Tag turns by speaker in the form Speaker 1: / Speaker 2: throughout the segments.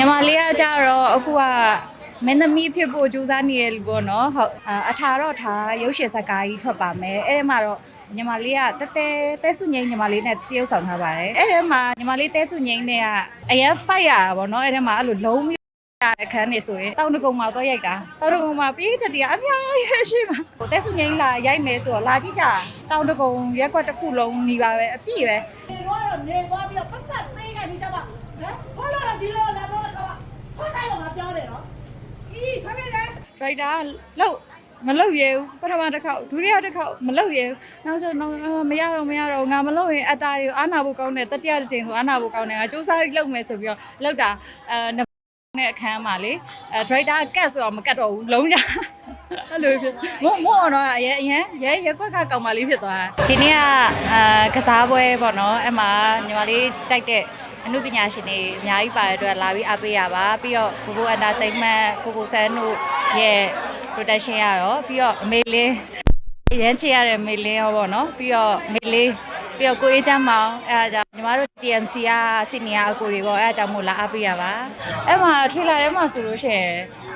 Speaker 1: ညီမလေးကကြတော့အခုကမင်းသမီးဖြစ်ဖို့ကြိုးစားနေရလူပေါ့နော်ဟုတ်အာအထာတော့ထားရုပ်ရှင်ဇာတ်ကားကြီးထွက်ပါမယ်အဲ့ဒီမှာတော့ညီမလေးကတဲတဲတဲစုငိမ့်ညီမလေးနဲ့တရုပ်ဆောင်ထားပါတယ်အဲ့ဒီမှာညီမလေးတဲစုငိမ့်နဲ့ကအရင် fight ရတာပေါ့နော်အဲ့ဒီမှာအဲ့လိုလုံးမျိုးရတဲ့ခန်းနေဆိုရင်တောင်တကုံမှာတော့ရိုက်တာတောင်တကုံမှာပြေးချက်တည်းအများကြီးရှိမှာဟိုတဲစုငိမ့်လာရိုက်မယ်ဆိုတော့လာကြည့်ကြတောင်တကုံရက်ကွက်တစ်ခုလုံးหนีပါပဲအပြည့်ပဲ
Speaker 2: နေတော့နေသွားပြီးတော့ပတ်သက်ပေးကနေကြပါဟမ်ဟောလာဒီလိုလာတော့က ဖတ်တိုင်းတော့ငါပြောတယ်နော်ဤဖတ်ပြတယ်
Speaker 1: ဒရိုက်တာလှုပ်မလှုပ်ရဘူးပထမတစ်ခေါက်ဒုတိယတစ်ခေါက်မလှုပ်ရဘူးနောက်ဆုံးတော့အာမရတော့မရတော့ငါမလှုပ်ရင်အသားတွေကိုအာနာဖို့ကောင်းတယ်တတိယတစ်ချိန်ဆိုအာနာဖို့ကောင်းတယ်ငါစူးစမ်းပြီးလှုပ်မယ်ဆိုပြီးတော့လှုပ်တာအဲနှစ်နဲ့အခန်းမှာလေအဲဒရိုက်တာကတ်ဆိုတော့မကတ်တော့ဘူးလုံးကြအဲ့လိုဖြစ်မို့မို့တော့အရင်အရင်ရဲရက်ကွက်ကကောင်မလေးဖြစ်သွားတာဒီနေ့ကအာကစားပွဲပေါ့နော်အဲ့မှာညီမလေးကြိုက်တဲ့ အမှုပညာရှင်တွေအများကြီးပါတဲ့အတွက်လာပြီးအားပေးရပါပြီးတော့ကိုကိုအန်တာတိတ်မန်ကိုကိုဆန်းတို့ရဲ့ protection ရရောပြီးတော့အမေလေးရမ်းချရတဲ့မေလေးရောပေါ့နော်ပြီးတော့မေလေးပြီးတော့ကိုအေးချမ်းမောင်အဲဒါကြောင့်ညီမတို့ TMC ကစီနီယာအကိုတွေပေါ့အဲဒါကြောင့်မို့လာအားပေးရပါအဲ့မှာထွေလာထဲမှာဆိုလို့ရှိရင်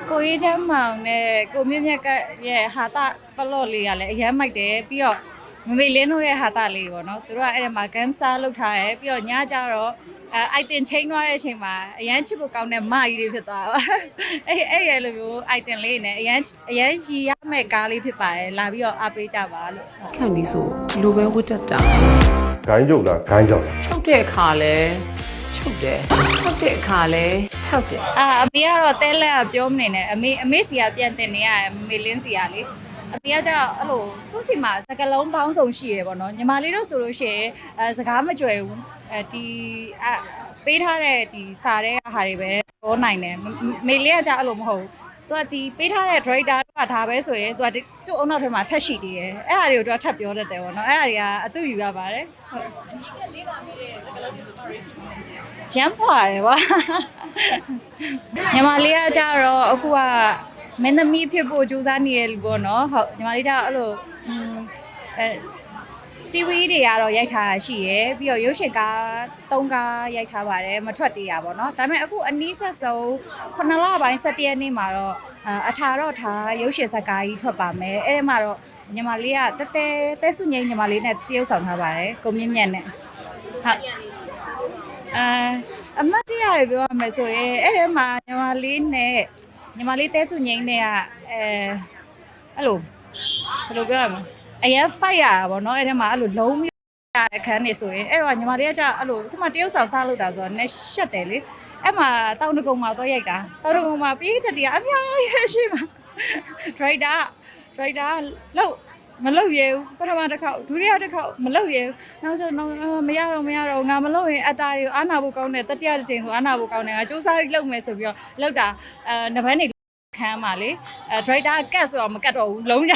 Speaker 1: ကိုအေးချမ်းမောင်နဲ့ကိုမြင့်မြတ်ကရဲ့ဟာတာပလော့လေးကလည်းအရမ်းမိုက်တယ်ပြီးတော့ မမေလင်းတို့ရဲ့ဟာတာလေးပေါ့နော်သူတို့ကအဲ့ဒီမှာ gam star လောက်ထားတယ်ပြီးတော့ညကြတော့အဲ item change သွားတဲ့အချိန်မှာအရန်ချစ်ဖို့ကောင်းတဲ့မကြီးတွေဖြစ်သွားတာအဲ့အဲ့ရလိုမျိုး item လေးနဲ့အရန်အရန်ရည်ရမဲ့ကားလေးဖြစ်ပါတယ်လာပြီးတော့အားပေးကြပါလို့ဟုတ်
Speaker 3: ခန့်ပြီးဆိုဒီလိုပဲဝတ်တတ်တာ
Speaker 4: ဂိုင်းကြုတ်လားဂိုင်းကြောက်လား
Speaker 3: ချုပ်တဲ့အခါလဲချုပ်တယ်ချုပ်တဲ့အခါလဲခြောက်တယ်
Speaker 1: အာအမေကတော့တဲလက်ကပြောမနေနဲ့အမေအမေစီကပြန်တင်နေရတယ်မမေလင်းစီကလေ အမေကကြောက်အဲ့လိုသူ့စီမှာစကလုံးပေါင်းစုံရှိရပေါ့နော်ညီမလေးတို့ဆိုလို့ရှိရင်အဲစကားမကြွယ်ဘူးအဲဒီအပေးထားတဲ့ဒီစာတဲ့ဟာတွေပဲပြောနိုင်တယ်မမေလေးကကြောက်အဲ့လိုမဟုတ်ဘူးသူကဒီပေးထားတဲ့ director ကဒါပဲဆိုရင်သူကသူ့အုံနောက်ထဲမှာထက်ရှိသေးတယ်အဲ့ဒါတွေကိုသူကထပ်ပြောတတ်တယ်ပေါ့နော်အဲ့ဒါတွေကအတူယူရပါတယ်ဟုတ်ရမ်းဖွာတယ်ကွာညီမလေးကကြတော့အခုက မင်းသမီးဖြစ်ဖို့ကြိုးစားနေရလူပေါ့နော်ဟုတ်ညီမလေးကအဲ့လိုอืมအဲ series တွေကတော့ရိုက်ထားတာရှိရယ်ပြီးတော့ရုပ်ရှင်ကား၃ကားရိုက်ထားပါတယ်မထွက်သေးရပါတော့ဒါပေမဲ့အခုအနည်းဆက်ဆုံး9လပိုင်း17ရက်နေ့မှာတော့အာအထာတော့ထားရုပ်ရှင်ဇာတ်ကားကြီးထွက်ပါမယ်အဲ့ဒီမှာတော့ညီမလေးကတဲတဲတဲစုငိမ့်ညီမလေးနဲ့တရုပ်ဆောင်ထားပါတယ်ကိုမြင့်မြတ်နဲ့ဟုတ်အာအမတ်တရားရပြောရမယ်ဆိုရင်အဲ့ဒီမှာညီမလေးနဲ့ ညီမလေးတဲစုငိမ့်နဲ့ကအဲအဲ့လိုဘယ်လိုပြောရမလဲအရင် fight ရတာပေါ့နော်အဲ့ဒီမှာအဲ့လိုလုံးမျိုးရတဲ့ခန်းနေဆိုရင်အဲ့တော့ညီမလေးကကြာအဲ့လိုခုမှတရုပ်ဆောင်စားလို့တာဆိုတော့ ਨੇ ရှက်တယ်လေအဲ့မှာတောင်တကုံမှာတော့ရိုက်တာတောင်တကုံမှာပြေးချက်တည်းအများကြီးရှိမှာ driver driver လောက် မလောက်ရဘူးပထမတစ်ခေါက်ဒုတိယတစ်ခေါက်မလောက်ရဘူးနောက်ဆုံးတော့အာမရတော့မရတော့ငါမလောက်ရင်အသားတွေကိုအာနာဖို့ကောင်းတယ်တတိယတစ်ချိန်ဆိုအာနာဖို့ကောင်းတယ်ငါစူးစမ်းပြီးလုပ်မယ်ဆိုပြီးတော့လောက်တာအဲနဘန်းနေခမ်းပါလေအဲ driver ကတ်ဆိုတော့မကတ်တော့ဘူးလုံးကြ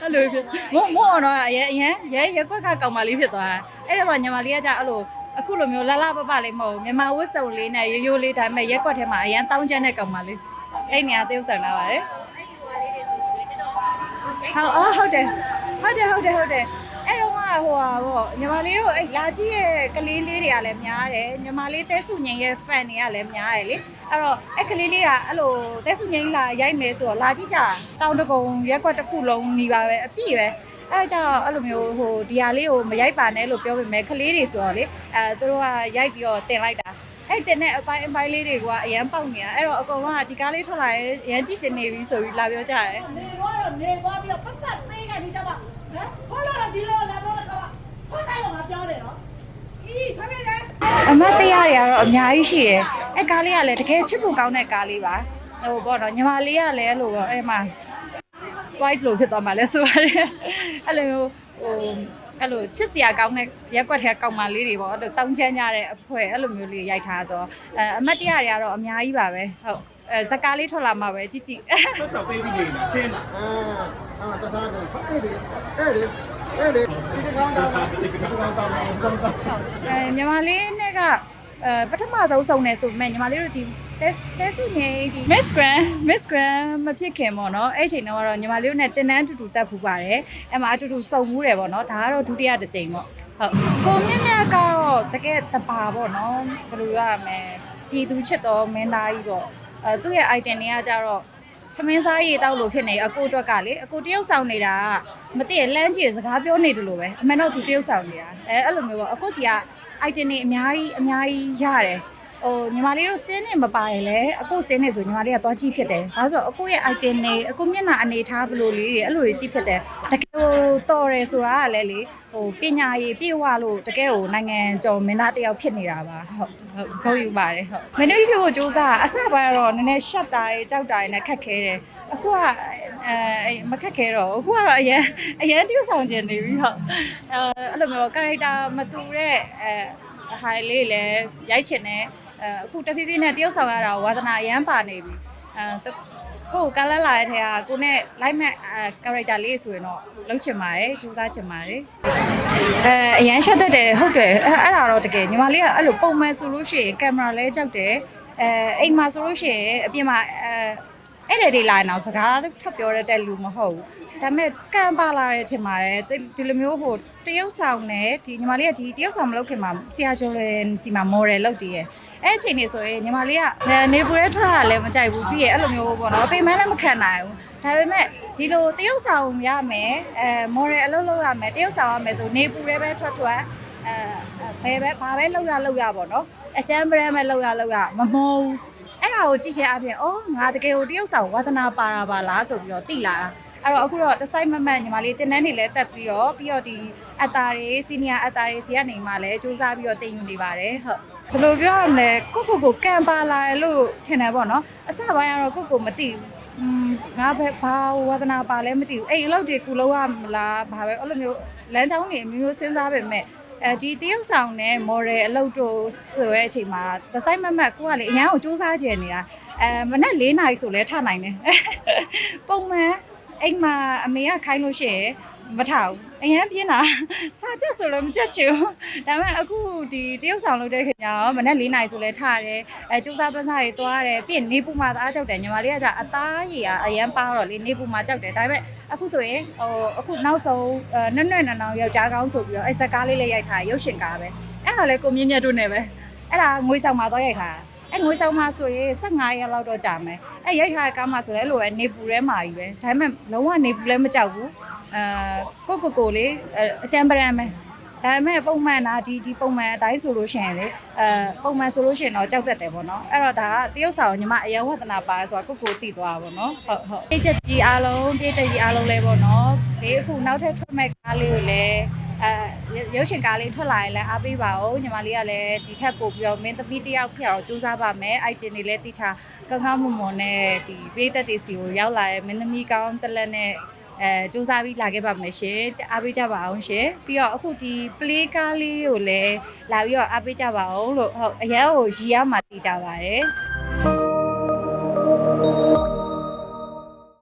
Speaker 1: အဲ့လိုဖြစ်မို့မို့တော့အရင်အရင်ရဲရဲကွက်ကကောင်မလေးဖြစ်သွားတာအဲ့ဒါမှညီမလေးကကြာအဲ့လိုအခုလိုမျိုးလာလာပပလေးမဟုတ်ဘူးမြန်မာဝတ်စုံလေးနဲ့ရိုးရိုးလေးဒါပေမဲ့ရက်ကွက်ထဲမှာအရင်တောင်းကျမ်းတဲ့ကောင်မလေးအဲ့နေရာသေဥဆောင်လာပါတယ် ဟုတ်အော်ဟုတ်တယ်ဟုတ်တယ်ဟုတ်တယ်ဟုတ်တယ်အဲ့တော့ကဟိုဟာပေါ့ညီမလေးတို့အဲ့လာကြည့်ရဲ့ကလေးလေးတွေကလည်းများတယ်ညီမလေးတဲစုငင်ရဲ့ fan တွေကလည်းများတယ်လေအဲ့တော့အဲ့ကလေးလေးကအဲ့လိုတဲစုငင်လာရိုက်မယ်ဆိုတော့လာကြည့်ကြတောင်တကုံရက်ကွက်တစ်ခုလုံးหนีပါပဲအပြည့်ပဲအဲ့ဒါကြောင့်အဲ့လိုမျိုးဟိုဒီဟာလေးကိုမရိုက်ပါနဲ့လို့ပြောပေမဲ့ကလေးတွေဆိုတော့လေအဲသူတို့ကရိုက်ပြီးတော့တင်လိုက်တာအဲ့တင်တဲ့အပိုင်းအပိုင်းလေးတွေကအရန်ပေါက်နေတာအဲ့တော့အကုန်လုံးကဒီကားလေးထွက်လာရင်အရန်ကြည့်ကျင်နေပြီဆိုပြီးလာပြောကြတယ်
Speaker 2: နေ တော့နေသွားပြီးတော့ပတ်သက်ပေးကနေကြပါဟမ်ဟောလာဒီလိုလာတော့ကဖတ်တိုင်းတော့ငါပြောတယ်နော်ဤဖတ်ပြတယ်
Speaker 1: အမတ်တရားတွေကတော့အများကြီးရှိတယ်အဲကားလေးကလည်းတကယ်ချစ်ဖို့ကောင်းတဲ့ကားလေးပါဟိုပေါ့နော်ညီမလေးကလည်းအဲ့လိုပေါ့အဲ့မှာ spike လို့ဖြစ်သွားမှလဲဆိုရတယ်အဲ့လိုမျိုးဟိုအဲ့လိုချစ်စရာကောင်းတဲ့ရက်ွက်ထဲကောင်းမလေးတွေပေါ့အဲ့လိုတောင်းချမ်းကြတဲ့အဖွဲအဲ့လိုမျိုးလေးရိုက်ထားဆိုတော့အဲအမတ်တရားတွေကတော့အများကြီးပါပဲဟုတ် အဲဇကားလေးထွက်လာမှာပဲကြည့်ကြည့်
Speaker 5: ပတ်စပ်ပေးပြီးနေမှာရှင်းတာအာအာတသားကိုအဲ့ဒီအဲ့ဒီအဲ့ဒီဒီကောင်တောင်းတာဒီကောင်တောင်းတာကောင်တောင်းတာ
Speaker 1: အဲညီမလေးနဲ့ကအဲပထမဆုံးစုံနေဆိုပေမဲ့ညီမလေးတို့ဒီတဲတဲစုငိမ့်ဒီ Miss Grand Miss Grand မဖြစ်ခင်ပေါ့နော်အဲ့အချိန်တော့ကတော့ညီမလေးတို့နဲ့တင်တန်းအတူတူတက်ဖူးပါတယ်အဲ့မှာအတူတူစုံမှုတယ်ပေါ့နော်ဒါကတော့ဒုတိယတစ်ကြိမ်ပေါ့ဟုတ်ကိုမြင့်မြတ်ကတော့တကယ်တပါပေါ့နော်ဘယ်လိုရမလဲပြည်သူချစ်တော်မင်းသားကြီးပေါ့ အဲသူ့ရဲ့ item တွေကကြတော့သမင်းစားရေးတောက်လို့ဖြစ်နေအကိုအတွက်ကလေအကိုတရုပ်ဆောင်နေတာကမသိရလမ်းကြီးစကားပြောနေတယ်လို့ပဲအမှန်တော့သူတရုပ်ဆောင်နေတာအဲအဲ့လိုမျိုးပေါ့အကိုစီက item တွေအများကြီးအများကြီးရတယ် ဟိုညီမလေးတို့စင်းနေမပါရင်လေအကိုစင်းနေဆိုညီမလေးကသွားကြည့်ဖြစ်တယ်။ဘာလို့ဆိုအကိုရဲ့ item တွေအကိုမျက်နှာအနေထားဘယ်လိုလေးတွေအဲ့လိုတွေကြည့်ဖြစ်တယ်။တကယ်ဟိုတော်တယ်ဆိုတာကလည်းလေဟိုပညာရေးပြေဝလို့တကယ်ဟိုနိုင်ငံကျော်မင်းသားတစ်ယောက်ဖြစ်နေတာပါဟုတ်ဟုတ်ဂုဏ်ယူပါတယ်ဟုတ်မင်းတို့ဖြစ်ဖို့စူးစမ်းအစပိုင်းကတော့နည်းနည်းရှက်တာတွေကြောက်တာတွေနဲ့ခက်ခဲတယ်အခုကအဲမခက်ခဲတော့အခုကတော့အရင်အရင်တရုပ်ဆောင်ကျင်နေပြီဟုတ်အဲအဲ့လိုမျိုး character မတူတဲ့အဲဟာလေးလည်းရိုက်ချင်တယ် အဲအခုတဖြည်းဖြည်းနဲ့တရုပ်ဆောင်ရတာဝါသနာအရန်ပါနေပြီအဲကိုယ်ကလလာတဲ့ထဲကကိုနဲ့ live match အဲ character လေးဆိုရင်တော့လုံးချင်ပါတယ်စူးစမ်းချင်ပါတယ်အဲအရန်ရှက်တတ်တယ်ဟုတ်တယ်အဲအဲ့ဒါတော့တကယ်ညီမလေးကအဲ့လိုပုံမှန်ဆိုလို့ရှိရင်ကင်မရာလဲကြောက်တယ်အဲအိမ်မှာဆိုလို့ရှိရင်အပြင်မှာအဲအဲ့ဒီတွေလာရင်တော့စကားထွက်ပြောရတဲ့လူမဟုတ်ဘူးဒါပေမဲ့ကံပါလာတယ်ထင်ပါတယ်ဒီလိုမျိုးဟိုတရုပ်ဆောင်နဲ့ဒီညီမလေးကဒီတရုပ်ဆောင်မလုပ်ခင်မှာဆရာကျော်လွင်စီမှာ model လုပ်တည်ရဲ့ အဲ့အချိန်နေဆိုရင်ညီမလေးကနေပူရဲထွက်ရလဲမကြိုက်ဘူးပြီးရဲ့အဲ့လိုမျိုးပေါ့နော်ပေမန်းလည်းမခံနိုင်ဘူးဒါပေမဲ့ဒီလိုတရုပ်ဆောင်ရမယ်အဲ model အလုပ်လုပ်ရမယ်တရုပ်ဆောင်ရမယ်ဆိုနေပူရဲပဲထွက်ထွက်အဲဘယ်ပဲဘာပဲလုပ်ရလုပ်ရပေါ့နော်အကျမ်းပရမ်းပဲလုပ်ရလုပ်ရမမုံအဲ့ဒါကိုကြည့်ချင်အပြင်အော်ငါတကယ်ကိုတရုပ်ဆောင်ဝါသနာပါတာပါလားဆိုပြီးတော့သိလာတာအဲ့တော့အခုတော့တစိုက်မမတ်ညီမလေးတင်တန်းနေလဲတက်ပြီးတော့ပြီးတော့ဒီအက်တာတွေစီနီယာအက်တာတွေစီကနေမှလည်းစူးစမ်းပြီးတော့တင်ယူနေပါတယ်ဟုတ် ဘယ်လိုပြောရမလဲကိုကိုကိုကံပါလာတယ်လို့ထင်တယ်ပေါ့နော်အစပိုင်းကတော့ကိုကိုမသိဘူးอืมငါပဲဘာဝါသနာပါလဲမသိဘူးအဲ့အလုပ်တွေကုလို့ရမလားဘာပဲအဲ့လိုမျိုးလမ်းကြောင်းတွေအမျိုးမျိုးစဉ်းစားပေမဲ့အဲဒီတရုပ်ဆောင်နဲ့ model အလုပ်တို့ဆိုရဲအချိန်မှာတစိုက်မမတ်ကိုကလေအရန်ကိုစူးစမ်းကြနေတာအဲမနက်၄နာရီဆိုလဲထနိုင်တယ်ပုံမှန်အိမ်မှာအမေကခိုင်းလို့ရှိရင် မထဘူးအရန်ပြင်းတာစာချက်ဆိုလည်းမချက်ချင်ဘူးဒါပေမဲ့အခုဒီတရုပ်ဆောင်လုပ်တဲ့ခင်ဗျာမနက်၄နာရီဆိုလဲထရတယ်အဲစူးစမ်းပန်းစားတွေသွားရတယ်ပြီးရင်နေပူမှာသားကြောက်တယ်ညီမလေးကじゃအသားရည်ကအရန်ပါတော့လေနေပူမှာကြောက်တယ်ဒါပေမဲ့အခုဆိုရင်ဟိုအခုနောက်ဆုံးအဲနွဲ့နွဲ့နောင်နောင်ယောက်ျားကောင်းဆိုပြီးတော့အဲဇက်ကားလေးလေးရိုက်ထားရုပ်ရှင်ကားပဲအဲ့ဒါလည်းကိုမြင့်မြတ်တို့နဲ့ပဲအဲ့ဒါငွေဆောင်မှာတော့ရိုက်ထားအဲငွေဆောင်မှာဆိုရင်15ရက်လောက်တော့ကြာမယ်အဲရိုက်ထားတဲ့ကားမှာဆိုလည်းအဲ့လိုပဲနေပူထဲမှာကြီးပဲဒါပေမဲ့လုံးဝနေပူလည်းမကြောက်ဘူး အဲကိုကိုကိုလေးအကျံပရံပဲဒါပေမဲ့ပုံမှန်တာဒီဒီပုံမှန်အတိုင်းဆိုလို့ရှိရင်လေအဲပုံမှန်ဆိုလို့ရှိရင်တော့ကြောက်တတ်တယ်ပေါ့နော်အဲ့တော့ဒါကတရုပ်ဆောင်ညီမအယံဝတနာပါဆိုတာကိုကိုတည်သွားပါပေါ့နော်ဟုတ်ဟုတ်ပြည့်ချက်ကြီးအားလုံးပြည့်တက်ကြီးအားလုံးလဲပေါ့နော်ဒီအခုနောက်ထပ်ထွက်မဲ့ကားလေးကိုလည်းအဲရုပ်ရှင်ကားလေးထွက်လာရင်လည်းအားပေးပါဦးညီမလေးကလည်းဒီထက်ပို့ပြီးတော့မင်းသမီးတစ်ယောက်ဖြစ်အောင်ကြိုးစားပါမယ် item တွေလည်းတိချာကောင်းကောင်းမွန်မွန်နဲ့ဒီပေးသက်တွေစီကိုရောက်လာရဲ့မင်းသမီးကောင်းတစ်လက်နဲ့ အဲစူးစမ်းပြီးလာခဲ့ပါမယ်ရှင်အားပေးကြပါအောင်ရှင်ပြီးတော့အခုဒီ play ကားလေးကိုလည်းလာပြီးတော့အားပေးကြပါအောင်လို့ဟုတ်အရင်ကိုရီရမှာတည်ကြပါတယ်